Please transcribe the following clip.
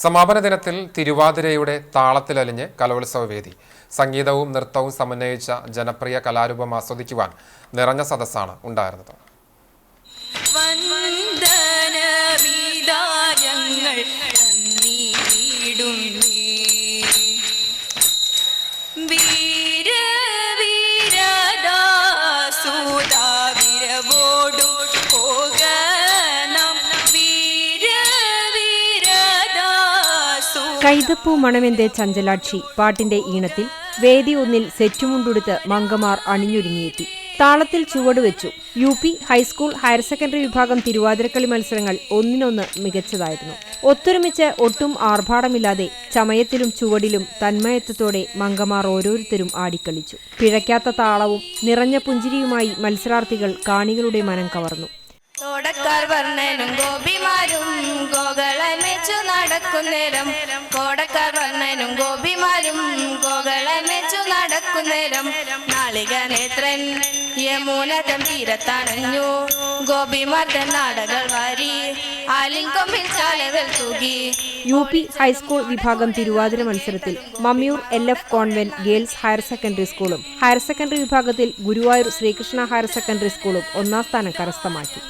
സമാപന ദിനത്തിൽ തിരുവാതിരയുടെ താളത്തിലലിഞ്ഞ് കലോത്സവ വേദി. സംഗീതവും നൃത്തവും സമന്വയിച്ച ജനപ്രിയ കലാരൂപം ആസ്വദിക്കുവാൻ നിറഞ്ഞ സദസ്സാണ് ഉണ്ടായിരുന്നത്. വന്ദനവിധാനങ്ങൾ കൈതപ്പൂ മണമെന്റെ ചഞ്ചലാക്ഷി പാട്ടിന്റെ ഈണത്തിൽ വേദി ഒന്നിൽ സെറ്റുമുണ്ടുടുത്ത് മങ്കമാർ അണിഞ്ഞൊരുങ്ങിയെത്തി. താളത്തിൽ ചുവടുവെച്ചു U P high school higher secondary വിഭാഗം തിരുവാതിരക്കളി മത്സരങ്ങൾ ഒന്നിനൊന്ന് മികച്ചതായിരുന്നു. ഒത്തൊരുമിച്ച് ഒട്ടും ആർഭാടമില്ലാതെ ചമയത്തിലും ചുവടിലും തന്മയത്വത്തോടെ മങ്കമാർ ഓരോരുത്തരും ആടിക്കളിച്ചു. പിഴയ്ക്കാത്ത താളവും നിറഞ്ഞ പുഞ്ചിരിയുമായി മത്സരാർത്ഥികൾ കാണികളുടെ മനം കവർന്നു. നടക്കുന്നേരം കോടക്കാർ വന്നനും ഗോപിമാരും ഗോകളൻ വെച്ചു നടക്കുന്നേരം നാളിക നേത്രൻ യമുനതം തീരത്തണഞ്ഞു. ഗോപിമാരുടെ നാടകൾ വാരി ആലിൻകൊമ്പിൽ ചാലകൾ തൂകി. യു പി ഹൈസ്കൂൾ വിഭാഗം തിരുവാതിര മത്സരത്തിൽ Mammiyur L F convent girls higher secondary സ്കൂളും ഹയർ സെക്കൻഡറി വിഭാഗത്തിൽ ഗുരുവായൂർ ശ്രീകൃഷ്ണ ഹയർ സെക്കൻഡറി സ്കൂളും ഒന്നാം സ്ഥാനം കരസ്ഥമാക്കി.